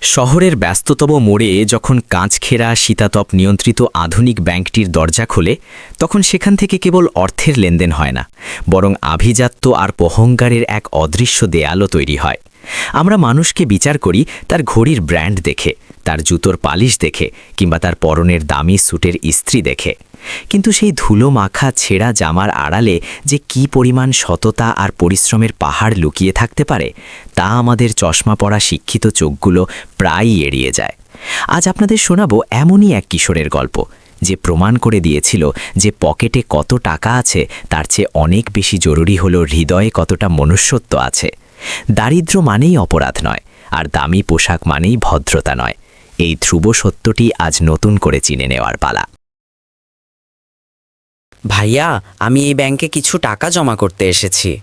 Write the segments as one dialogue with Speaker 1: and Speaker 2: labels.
Speaker 1: শহরের ব্যস্ততম মোড়ে যখন কাঁচখেরা শীতাতপ নিয়ন্ত্রিত আধুনিক ব্যাংকটির দরজা খোলে, তখন সেখান থেকে কেবল অর্থের লেনদেন হয় না, বরং আভিজাত্য আর পহঙ্গারের এক অদৃশ্য দেয়ালও তৈরি হয়। আমরা মানুষকে বিচার করি তার ঘড়ির ব্র্যান্ড দেখে, তার জুতোর পালিশ দেখে, কিংবা তার পরনের দামি স্যুটের ইস্ত্রি দেখে। কিন্তু সেই ধুলো মাখা ছেঁড়া জামার আড়ালে যে কি পরিমাণ সততা আর পরিশ্রমের পাহাড় লুকিয়ে থাকতে পারে, তা আমাদের চশমা পড়া শিক্ষিত চোখগুলো প্রায়ই এড়িয়ে যায়। আজ আপনাদের শোনাবো এমনই এক কিশোরের গল্প, যে প্রমাণ করে দিয়েছিল যে পকেটে কত টাকা আছে, তার চেয়ে অনেক বেশি জরুরি হল হৃদয়ে কতটা মনুষ্যত্ব আছে। দারিদ্র মানেই অপরাধ নয়, আর দামি পোশাক মানেই ভদ্রতা নয়। এই ধ্রুব সত্যটি আজ নতুন করে চিনে নেওয়ার পালা।
Speaker 2: ভাইয়া, আমি এই ব্যাংকে কিছু টাকা জমা করতে এসেছি।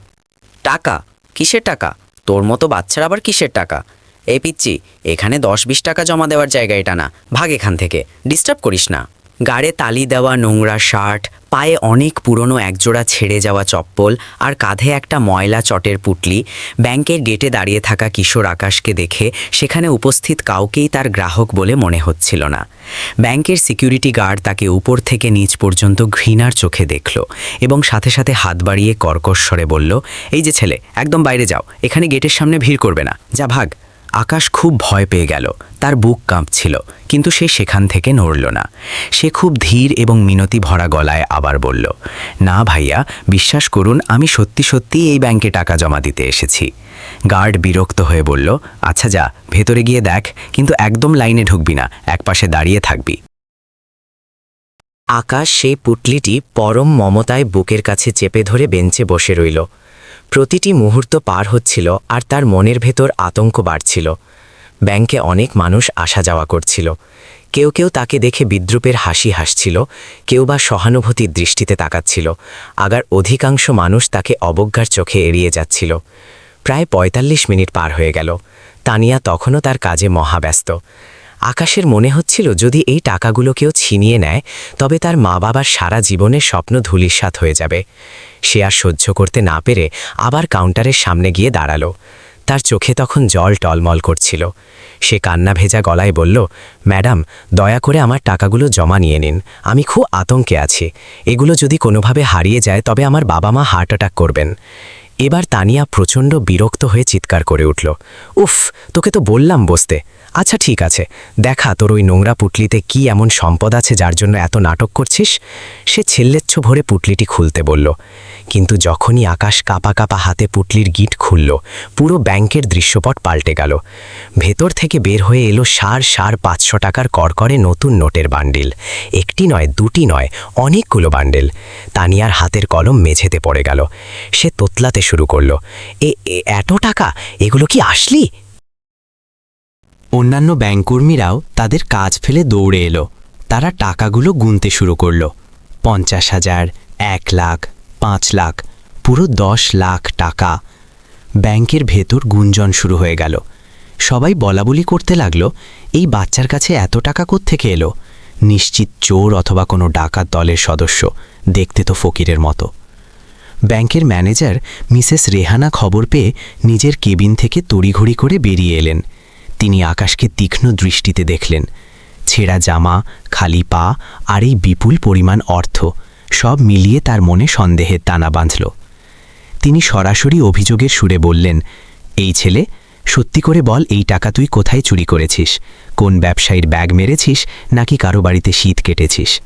Speaker 2: টাকা? কিসের টাকা? তোর মতো বাচ্চার আবার কিসের টাকা? এ পিচ্ছি এখানে দশ বিশ টাকা জমা দেওয়ার জায়গা এটা না। ভাগ এখান থেকে। ডিস্টার্ব করিস না। গাড়ে তালি দেওয়া নোংরা শার্ট, পায়ে অনেক পুরনো একজোড়া ছেড়ে যাওয়া চপ্পল আর কাঁধে একটা ময়লা চটের পুটলি, ব্যাংকের গেটে দাঁড়িয়ে থাকা কিশোর আকাশকে দেখে সেখানে উপস্থিত কাউকেই তার গ্রাহক বলে মনে হচ্ছিল না। ব্যাংকের সিকিউরিটি গার্ড তাকে উপর থেকে নিচ পর্যন্ত ঘৃণার চোখে দেখল এবং সাথে সাথে হাত বাড়িয়ে কর্কশ স্বরে বলল, এই যে ছেলে, একদম বাইরে যাও। এখানে গেটের সামনে ভিড় করবে না। যা ভাগ। আকাশ খুব ভয় পেয়ে গেল। তার বুক কাঁপছিল, কিন্তু সে সেখান থেকে নড়ল না। সে খুব ধীর এবং মিনতি ভরা গলায় আবার বলল, না ভাইয়া, বিশ্বাস করুন, আমি সত্যি সত্যি এই ব্যাংকে টাকা জমা দিতে এসেছি। গার্ড বিরক্ত হয়ে বলল আচ্ছা যা, ভেতরে গিয়ে দেখ, কিন্তু একদম লাইনে ঢুকবি না, একপাশে দাঁড়িয়ে থাকবি। আকাশ সেই পুটলিটি পরম মমতায় বুকের কাছে চেপে ধরে বেঞ্চে বসে রইল। প্রতিটি মুহূর্ত পার হচ্ছিল আর তার মনের ভেতর আতঙ্ক বাড়ছিল। ব্যাংকে অনেক মানুষ আসা যাওয়া করছিল। কেউ কেউ তাকে দেখে বিদ্রুপের হাসি হাসছিল, কেউ বা সহানুভূতির দৃষ্টিতে তাকাচ্ছিল। আগার অধিকাংশ মানুষ তাকে অবজ্ঞার চোখে এড়িয়ে যাচ্ছিল। প্রায় ৪৫ মিনিট পার হয়ে গেল। তানিয়া তখনও তার কাজে মহাব্যস্ত। আকাশের মনে হচ্ছিল যদি এই টাকাগুলো কেউ ছিনিয়ে নেয়, তবে তার মা বাবার সারা জীবনের স্বপ্ন ধূলিসাৎ হয়ে যাবে। সে আর সহ্য করতে না পেরে আবার কাউন্টারের সামনে গিয়ে দাঁড়াল। তার চোখে তখন জল টলমল করছিল। সে কান্না ভেজা গলায় বলল, ম্যাডাম, দয়া করে আমার টাকাগুলো জমা নিয়ে নিন। আমি খুব আতঙ্কে আছি। এগুলো যদি কোনোভাবে হারিয়ে যায়, তবে আমার বাবা মা হার্ট অ্যাটাক করবেন। এবার তানিয়া প্রচণ্ড বিরক্ত হয়ে চিৎকার করে উঠল। উফ, তোকে তো বললাম বসতে। আচ্ছা ঠিক আছে। দেখা তোর ওই নোংরা পুটলিতে কি এমন সম্পদ আছে যার জন্য এত নাটক করছিস? সে ছেল্লেচ্ছ ভরে পুটলিটি খুলতে বলল কিন্তু যখনই আকাশ কাপা কাপা হাতে পুটলির গিট খুলল, পুরো ব্যাংকের দৃশ্যপট পাল্টে গেল। ভেতর থেকে বের হয়ে এলো সার সার পাঁচশো টাকার করকরে নতুন নোটের বান্ডিল। একটি নয়, দুটি নয়, অনেকগুলো বান্ডেল। তানিয়ার হাতের কলম মেঝেতে পড়ে গেল। সে তোতলাতে শুরু করল, এ এত টাকা? এগুলো কি আসলি? অন্যান্য ব্যাংককর্মীরাও তাদের কাজ ফেলে দৌড়ে এলো। তারা টাকাগুলো গুনতে শুরু করল। পঞ্চাশ হাজার, এক লাখ পাঁচ লাখ, পুরো দশ লাখ টাকা। ব্যাংকের ভেতর গুঞ্জন শুরু হয়ে গেল। সবাই বলাবলি করতে লাগল, এই বাচ্চার কাছে এত টাকা থেকে এলো? নিশ্চিত চোর অথবা কোনো ডাকাত দলের সদস্য, দেখতে তো ফকিরের মতো। ব্যাংকের ম্যানেজার মিসেস রেহানা খবর পেয়ে নিজের কেবিন থেকে তড়িঘড়ি করে বেরিয়ে এলেন। তিনি আকাশকে তীক্ষ্ণ দৃষ্টিতে দেখলেন। ছেঁড়া জামা, খালি পা আর এই বিপুল পরিমাণ অর্থ। সব মিলিয়ে তার মনে সন্দেহের টানা বাঁধল। তিনি সরাসরি অভিযোগের সুরে বললেন, এই ছেলে, সত্যি করে বল এই টাকা তুই কোথায় চুরি করেছিস? কোন ব্যবসায়ীর ব্যাগ মেরেছিস? নাকি কারও বাড়িতে শীত কেটেছিস?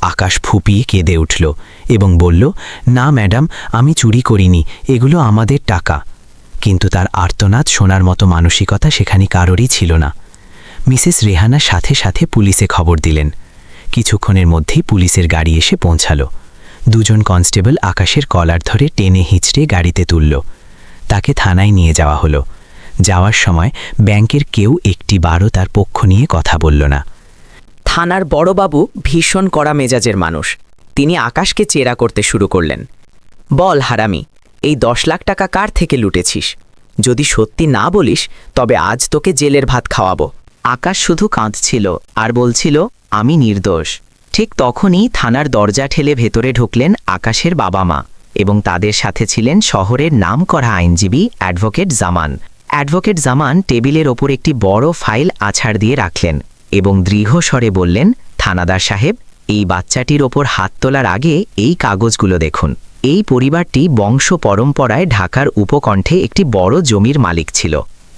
Speaker 2: আকাশ ফুপিয়ে কেঁদে উঠল এবং বলল, না ম্যাডাম, আমি চুরি করিনি, এগুলো আমাদের টাকা। কিন্তু তার আর্তনাদ শোনার মতো মানসিকতা সেখানে কারোরই ছিল না। মিসেস রেহানা সাথে সাথে পুলিশে খবর দিলেন। কিছুক্ষণের মধ্যেই পুলিশের গাড়ি এসে পৌঁছালো। দুজন কনস্টেবল আকাশের কলার ধরে টেনে হিঁচড়ে গাড়িতে তুলল। তাকে থানায় নিয়ে যাওয়া হলো। যাওয়ার সময় ব্যাংকের কেউ একটি বারও তার পক্ষ নিয়ে কথা বলল না।
Speaker 3: থানার বড়বাবু ভীষণ কড়া মেজাজের মানুষ। তিনি আকাশকে চেরা করতে শুরু করলেন। বল হারামি, এই দশ লাখ টাকা কার থেকে লুটেছিস? যদি সত্যি না বলিস, তবে আজ তোকে জেলের ভাত খাওয়াবো। আকাশ শুধু কাঁদছিল আর বলছিল আমি নির্দোষ। ঠিক তখনই থানার দরজা ঠেলে ভেতরে ঢুকলেন আকাশের বাবা মা এবং তাদের সাথে ছিলেন শহরের নামকরা আইনজীবী অ্যাডভোকেট জামান।
Speaker 2: অ্যাডভোকেট জামান টেবিলের ওপর একটি বড় ফাইল আছাড় দিয়ে রাখলেন এবং দৃঢ় স্বরে বললেন, থানাদার সাহেব, এই বাচ্চাটির ওপর হাত তোলার আগে এই কাগজগুলো দেখুন। এই পরিবারটি বংশ পরম্পরায় ঢাকার উপকণ্ঠে একটি বড় জমির মালিক ছিল।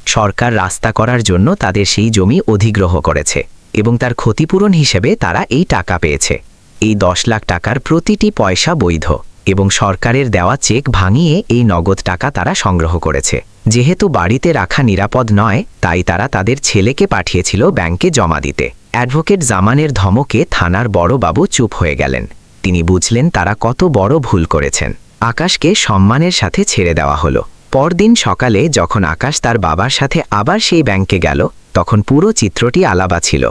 Speaker 2: সরকার রাস্তা করার জন্য তাদের সেই জমি অধিগ্রহ করেছে। এবং তার ক্ষতিপূরণ হিসেবে তারা এই টাকা পেয়েছে। এই দশ লাখ টাকার প্রতিটি পয়সা বৈধ এবং সরকারের দেওয়া চেক ভাঙিয়ে এই নগদ টাকা তারা সংগ্রহ করেছে। যেহেতু বাড়িতে রাখা নিরাপদ নয়, তাই তারা তাদের ছেলেকে পাঠিয়েছিল ব্যাংকে জমা দিতে। অ্যাডভোকেট জামানের ধমকে থানার বড়বাবু চুপ হয়ে গেলেন। তিনি বুঝলেন তারা কত বড় ভুল করেছেন। আকাশকে সম্মানের সাথে ছেড়ে দেওয়া হলো। পরদিন সকালে যখন আকাশ তার বাবার সাথে আবার সেই ব্যাংকে গেল, তখন পুরো চিত্রটি আলাবা ছিল।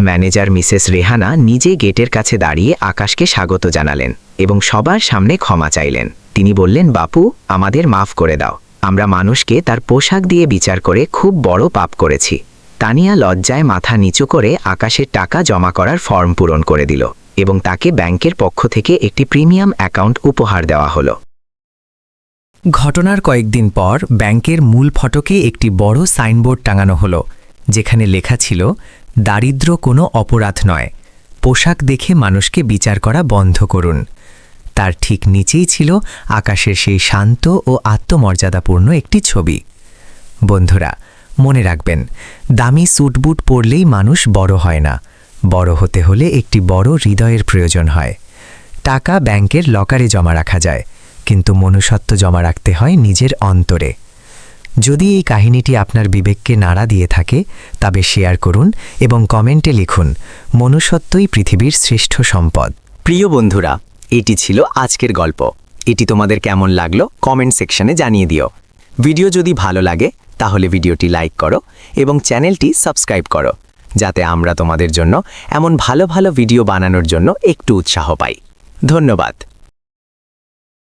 Speaker 2: ম্যানেজার মিসেস রেহানা নিজে গেটের কাছে দাঁড়িয়ে আকাশকে স্বাগত জানালেন এবং সবার সামনে ক্ষমা চাইলেন। তিনি বললেন, বাপু, আমাদের মাফ করে দাও। আমরা মানুষকে তার পোশাক দিয়ে বিচার করে খুব বড় পাপ করেছি। তানিয়া লজ্জায় মাথা নিচু করে আকাশের টাকা জমা করার ফর্ম পূরণ করে দিল এবং তাকে ব্যাংকের পক্ষ থেকে একটি প্রিমিয়াম অ্যাকাউন্ট উপহার দেওয়া হলো।
Speaker 4: ঘটনার কয়েকদিন পর ব্যাংকের মূল ফটকে একটি বড় সাইনবোর্ড টাঙানো হলো। যেখানে লেখা ছিল, দারিদ্র কোনো অপরাধ নয়, পোশাক দেখে মানুষকে বিচার করা বন্ধ করুন। তার ঠিক নিচেই ছিল আকাশের সেই শান্ত ও আত্মমর্যাদাপূর্ণ একটি ছবি। বন্ধুরা, মনে রাখবেন, দামি স্যুটবুট পরলেই মানুষ বড় হয় না, বড় হতে হলে একটি বড় হৃদয়ের প্রয়োজন হয়। টাকা ব্যাংকের লকারে জমা রাখা যায়, কিন্তু মনুষ্যত্ব জমা রাখতে হয় নিজের অন্তরে। যদি এই কাহিনীটি আপনার বিবেককে নাড়া দিয়ে থাকে, তবে শেয়ার করুন এবং কমেন্টে লিখুন, মনুষ্যত্বই পৃথিবীর শ্রেষ্ঠ সম্পদ।
Speaker 2: প্রিয় বন্ধুরা, এটি ছিল আজকের গল্প। এটি তোমাদের কেমন লাগল কমেন্ট সেকশনে জানিয়ে দিও। ভিডিও যদি ভালো লাগে, তাহলে ভিডিওটি লাইক করো এবং চ্যানেলটি সাবস্ক্রাইব করো, যাতে আমরা তোমাদের জন্য এমন ভালো ভালো ভিডিও বানানোর জন্য একটু উৎসাহ পাই। ধন্যবাদ।